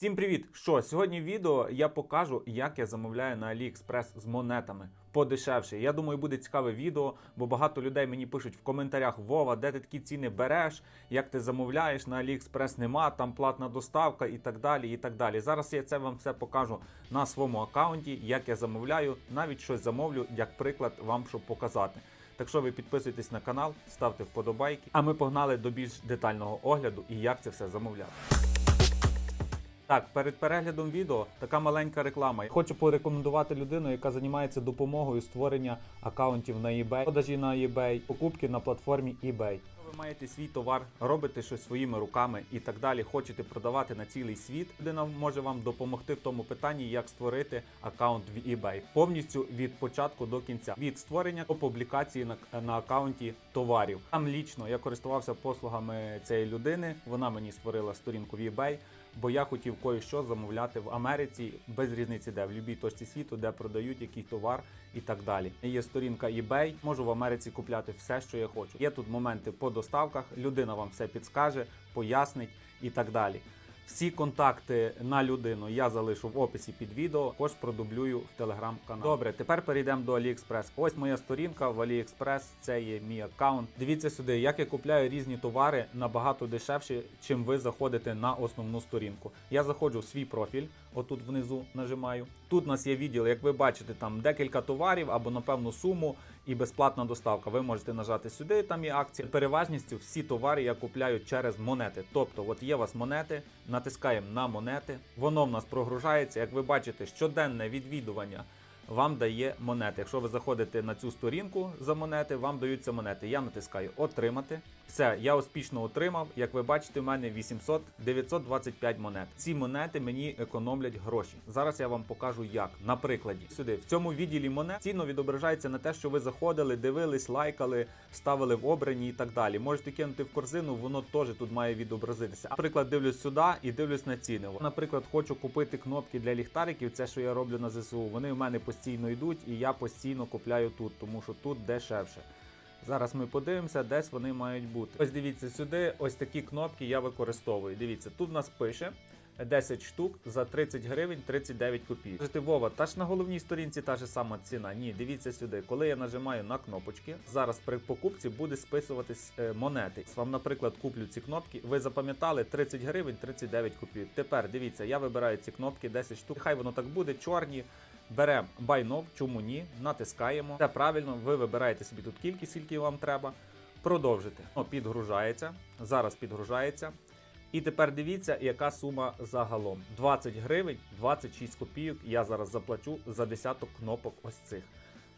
Всім привіт! Що сьогодні в відео я покажу, як я замовляю на AliExpress з монетами подешевше. Я думаю, буде цікаве відео, бо багато людей мені пишуть в коментарях: Вова, де ти такі ціни береш, як ти замовляєш на AliExpress нема, там платна доставка і так далі. і так далі. Зараз я це вам все покажу на своєму аккаунті, як я замовляю, навіть щось замовлю, як приклад вам щоб показати. Так що ви підписуйтесь на канал, ставте вподобайки. А ми погнали до більш детального огляду і як це все замовляти. Так, перед переглядом відео така маленька реклама. Хочу порекомендувати людину, яка займається допомогою створення акаунтів на eBay, продажі на eBay, покупки на платформі eBay. Маєте свій товар, робите щось своїми руками і так далі. Хочете продавати на цілий світ. Людина може вам допомогти в тому питанні, як створити акаунт в eBay. Повністю від початку до кінця, від створення до публікації на, на акаунті товарів. Там лічно я користувався послугами цієї людини. Вона мені створила сторінку в eBay бо я хотів кое-що замовляти в Америці без різниці, де в будь-якій точці світу, де продають який товар і так далі. Є сторінка eBay, можу в Америці купляти все, що я хочу. Є тут моменти по доставках, людина вам все підскаже, пояснить і так далі. Всі контакти на людину я залишу в описі під відео, також продублюю в телеграм-канал. Добре, тепер перейдемо до AliExpress. Ось моя сторінка в AliExpress, це є мій аккаунт. Дивіться сюди, як я купляю різні товари набагато дешевше, чим ви заходите на основну сторінку. Я заходжу в свій профіль, отут внизу нажимаю. Тут у нас є відділ, як ви бачите, там декілька товарів або на певну суму і безплатна доставка. Ви можете нажати сюди, там є акції. Переважністю всі товари я купляю через монети. Тобто, от є у вас монети, натискаємо на монети, воно в нас прогружається. Як ви бачите, щоденне відвідування. Вам дає монети. Якщо ви заходите на цю сторінку за монети, вам даються монети. Я натискаю Отримати. Все, я успішно отримав. Як ви бачите, у мене 800 925 монет. Ці монети мені економлять гроші. Зараз я вам покажу як. На прикладі сюди в цьому відділі монет цінно відображається на те, що ви заходили, дивились, лайкали, ставили в обрані і так далі. Можете кинути в корзину, воно теж тут має відобразитися. Наприклад, дивлюсь сюди і дивлюсь на ціни. Наприклад, хочу купити кнопки для ліхтариків. Це що я роблю на ЗСУ. Вони в мене постійно йдуть, і я постійно купляю тут, тому що тут дешевше. Зараз ми подивимося, десь вони мають бути. Ось дивіться сюди, ось такі кнопки я використовую. Дивіться, тут в нас пише 10 штук за 30 гривень 39 копійок. Скажете, Вова, та ж на головній сторінці та ж сама ціна. Ні, дивіться сюди. Коли я нажимаю на кнопочки, зараз при покупці буде списуватись е, монети. Вам, наприклад, куплю ці кнопки. Ви запам'ятали 30 гривень 39 копійок. Тепер дивіться, я вибираю ці кнопки 10 штук. Хай воно так буде, чорні. Беремо Now, чому ні, натискаємо. Це правильно, ви вибираєте собі тут кількість, скільки вам треба. Продовжити. О, підгружається. Зараз підгружається. І тепер дивіться, яка сума загалом. 20 гривень, 26 копійок. Я зараз заплачу за десяток кнопок ось цих.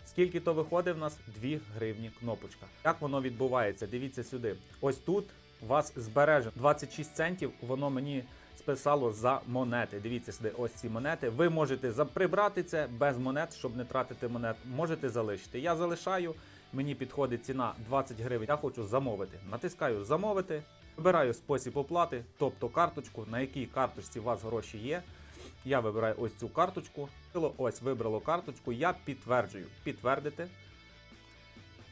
Скільки то виходить в нас? 2 гривні кнопочка. Як воно відбувається? Дивіться сюди. Ось тут вас збережено 26 центів, воно мені списало за монети. Дивіться сюди, ось ці монети. Ви можете прибрати це без монет, щоб не тратити монет. Можете залишити. Я залишаю. Мені підходить ціна 20 гривень. Я хочу замовити. Натискаю замовити. Вибираю спосіб оплати, тобто карточку, на якій карточці у вас гроші є. Я вибираю ось цю карточку. Ось вибрало карточку. Я підтверджую. Підтвердити.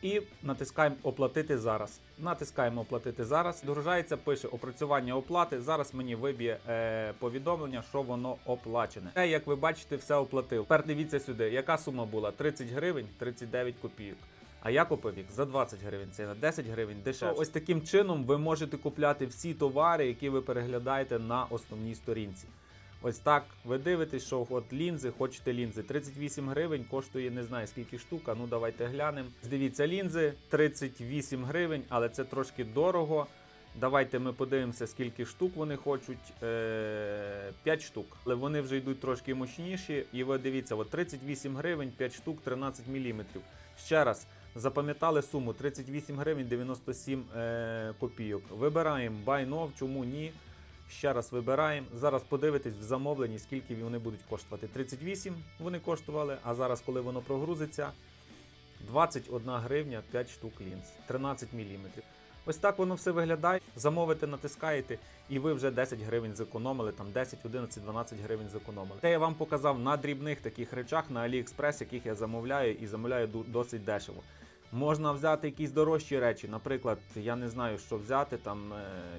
І натискаємо оплатити зараз. Натискаємо оплатити зараз. Догружається, пише опрацювання оплати. Зараз мені виб'є е, повідомлення, що воно оплачене. Те, як ви бачите, все оплатив. Тепер дивіться сюди, яка сума була? 30 гривень 39 копійок. А я купив їх за 20 гривень, це на 10 гривень дешевше. Ось таким чином ви можете купляти всі товари, які ви переглядаєте на основній сторінці. Ось так ви дивитесь, що от лінзи, хочете лінзи. 38 гривень коштує не знаю скільки штука. Ну давайте глянемо. Дивіться, лінзи 38 гривень, але це трошки дорого. Давайте ми подивимося, скільки штук вони хочуть. Е, 5 штук. Але вони вже йдуть трошки мощніші. І ви дивіться, от 38 гривень, 5 штук, 13 мм. Ще раз. Запам'ятали суму 38 гривень 97 е, копійок. Вибираємо Buy чому ні. Ще раз вибираємо. Зараз подивитесь в замовленні, скільки вони будуть коштувати. 38 вони коштували, а зараз, коли воно прогрузиться, 21 гривня 5 штук лінз, 13 мм. Ось так воно все виглядає. Замовити, натискаєте, і ви вже 10 гривень зекономили, там 10, 11, 12 гривень зекономили. Це я вам показав на дрібних таких речах на AliExpress, яких я замовляю і замовляю досить дешево. Можна взяти якісь дорожчі речі. Наприклад, я не знаю, що взяти там е,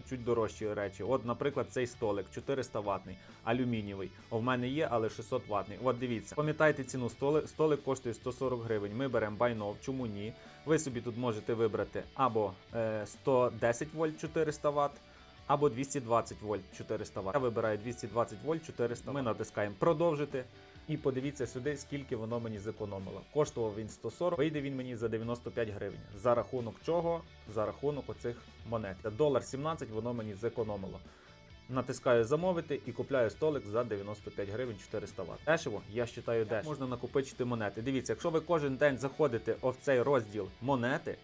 чуть дорожчі речі. От, наприклад, цей столик 400 ватний, алюмінієвий. О, в мене є, але 600 ватний. От дивіться, пам'ятайте ціну столик. Столик коштує 140 гривень. Ми беремо байнов. Чому ні? Ви собі тут можете вибрати або е, 110 вольт 400 Вт, або 220 вольт 400 Вт. Я вибираю 220 вольт 400 Вт. Ми натискаємо продовжити. І подивіться сюди, скільки воно мені зекономило. Коштував він 140, вийде він мені за 95 гривень. За рахунок чого? За рахунок оцих монет. Долар 17 воно мені зекономило. Натискаю замовити і купляю столик за 95 гривень 400 Вт. Дешево, я вважаю, дешево. Можна накопичити монети. Дивіться, якщо ви кожен день заходите в цей розділ монети,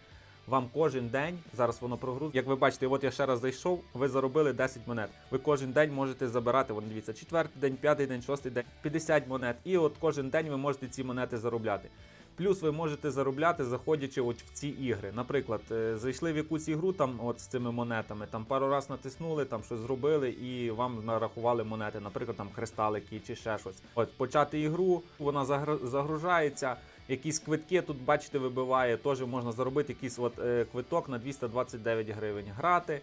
вам кожен день, зараз воно прогрузить. Як ви бачите, от я ще раз зайшов, ви заробили 10 монет. Ви кожен день можете забирати. Вон дивіться, четвертий день, п'ятий день, шостий день, 50 монет. І от кожен день ви можете ці монети заробляти. Плюс ви можете заробляти, заходячи от в ці ігри. Наприклад, е, зайшли в якусь ігру там от з цими монетами, там пару раз натиснули, там щось зробили, і вам нарахували монети, наприклад, там кристалики чи ще щось. От почати ігру, вона загр- загружається. Якісь квитки тут, бачите, вибиває. Теж можна заробити якийсь от, е, квиток на 229 гривень грати.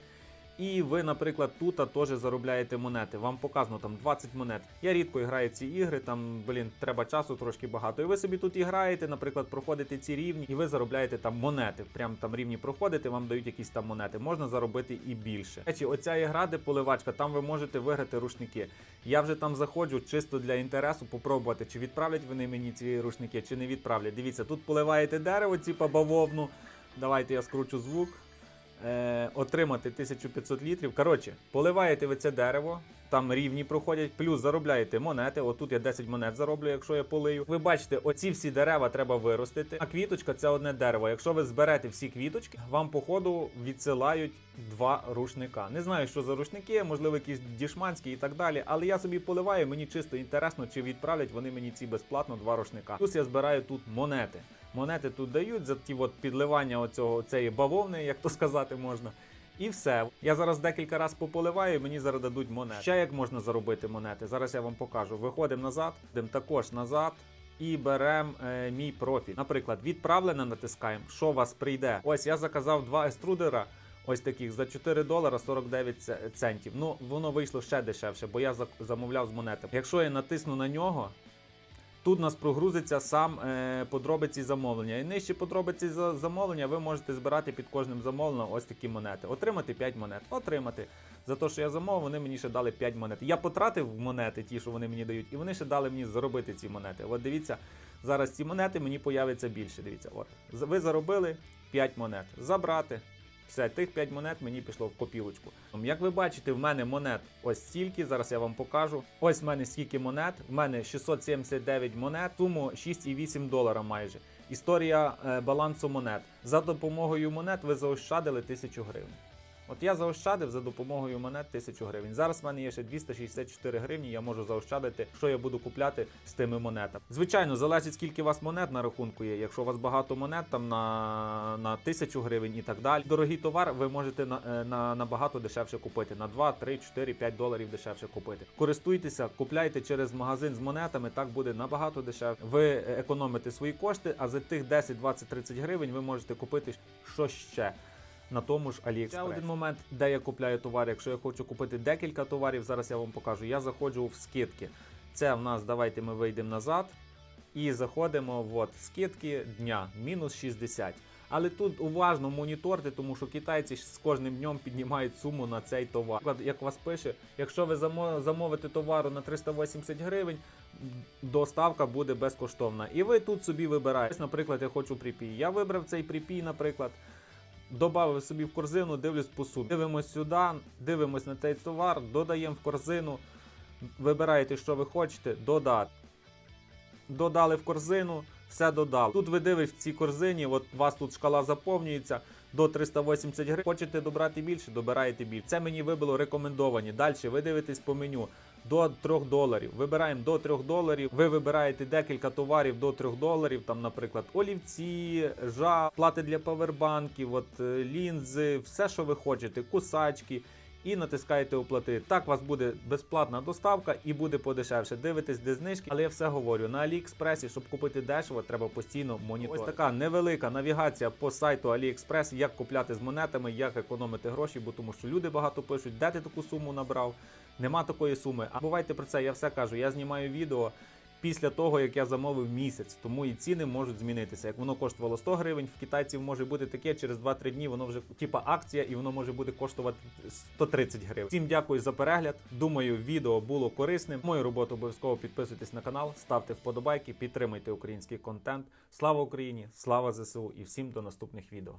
І ви, наприклад, тут теж заробляєте монети. Вам показано там 20 монет. Я рідко граю ці ігри, там, блін, треба часу трошки багато. І ви собі тут і граєте, наприклад, проходите ці рівні, і ви заробляєте там монети. Прям там рівні проходите, вам дають якісь там монети. Можна заробити і більше. Речі, оця ігра, де поливачка, там ви можете виграти рушники. Я вже там заходжу чисто для інтересу, попробувати, чи відправлять вони мені ці рушники, чи не відправлять. Дивіться, тут поливаєте дерево, типа бавовну. Давайте я скручу звук. Е, отримати 1500 літрів. Коротше, поливаєте ви це дерево, там рівні проходять, плюс заробляєте монети. Отут я 10 монет зароблю, якщо я полию. Ви бачите, оці всі дерева треба виростити. А квіточка це одне дерево. Якщо ви зберете всі квіточки, вам по ходу відсилають два рушника. Не знаю, що за рушники, можливо, якісь дішманські і так далі. Але я собі поливаю, мені чисто інтересно, чи відправлять вони мені ці безплатно два рушника. Плюс я збираю тут монети. Монети тут дають за ті от підливання оцього цієї бавовни, як то сказати можна. І все. Я зараз декілька разів пополиваю, і мені зараз дадуть монети. Ще як можна заробити монети? Зараз я вам покажу. Виходимо назад, йдемо також назад. І беремо е, мій профіль. Наприклад, відправлене натискаємо, що вас прийде. Ось я заказав два еструдера. Ось таких за 4 долара 49 це- центів. Ну, воно вийшло ще дешевше, бо я замовляв з монетами. Якщо я натисну на нього, Тут нас прогрузиться сам е, подробиці замовлення. І нижче подробиці за замовлення ви можете збирати під кожним замовленням ось такі монети. Отримати 5 монет. Отримати. За те, що я замовив, вони мені ще дали 5 монет. Я потратив монети, ті, що вони мені дають, і вони ще дали мені заробити ці монети. От дивіться, зараз ці монети мені появиться більше. Дивіться, от. Ви заробили 5 монет. Забрати. Все, тих 5 монет мені пішло в копілочку. Як ви бачите, в мене монет ось стільки. Зараз я вам покажу. Ось в мене скільки монет. В мене 679 монет, суму 6,8 долара майже. Історія е, балансу монет. За допомогою монет ви заощадили 1000 гривень. От я заощадив за допомогою монет 1000 гривень. Зараз в мене є ще 264 гривні. Я можу заощадити, що я буду купляти з тими монетами. Звичайно, залежить скільки у вас монет на рахунку є. Якщо у вас багато монет, там на, на 1000 гривень і так далі. Дорогий товар ви можете на, е, на набагато дешевше купити. На 2, 3, 4, 5 доларів дешевше купити. Користуйтеся, купляйте через магазин з монетами. Так буде набагато дешевше. Ви економите свої кошти, а за тих 10, 20, 30 гривень ви можете купити що ще на тому ж AliExpress. Ще один момент, де я купляю товар. Якщо я хочу купити декілька товарів, зараз я вам покажу. Я заходжу в скидки. Це в нас давайте ми вийдемо назад і заходимо в от, скидки дня мінус 60. Але тут уважно моніторте, тому що китайці з кожним днем піднімають суму на цей товар. Наприклад, Як вас пише, якщо ви замовите товару на 380 гривень, доставка буде безкоштовна. І ви тут собі вибираєте. Наприклад, я хочу припій. Я вибрав цей припій, наприклад. Добавив собі в корзину, дивлюсь по сумі. Дивимось сюди, дивимось на цей товар, додаємо в корзину, вибираєте, що ви хочете, додати. Додали в корзину, все додали. Тут ви дивитесь в цій корзині, от у вас тут шкала заповнюється до 380 гривень. Хочете добрати більше, добираєте більше. Це мені вибило рекомендовані. Далі ви дивитесь по меню. До 3 доларів. Вибираємо до 3 доларів. Ви вибираєте декілька товарів до 3 доларів. Там, наприклад, олівці, жа, плати для павербанків, от е, лінзи, все, що ви хочете, кусачки. і натискаєте оплати. Так у вас буде безплатна доставка і буде подешевше. Дивитесь, де знижки, але я все говорю на Аліекспресі, щоб купити дешево, треба постійно моніторити. Ось така невелика навігація по сайту Аліекспрес, як купляти з монетами, як економити гроші, бо тому що люди багато пишуть, де ти таку суму набрав. Нема такої суми. А бувайте про це, я все кажу. Я знімаю відео після того, як я замовив місяць, тому і ціни можуть змінитися. Як воно коштувало 100 гривень, в китайців може бути таке, через 2-3 дні воно вже типа акція, і воно може буде коштувати 130 гривень. Всім дякую за перегляд. Думаю, відео було корисним. Мою роботу обов'язково підписуйтесь на канал, ставте вподобайки, підтримуйте український контент. Слава Україні! Слава ЗСУ і всім до наступних відео.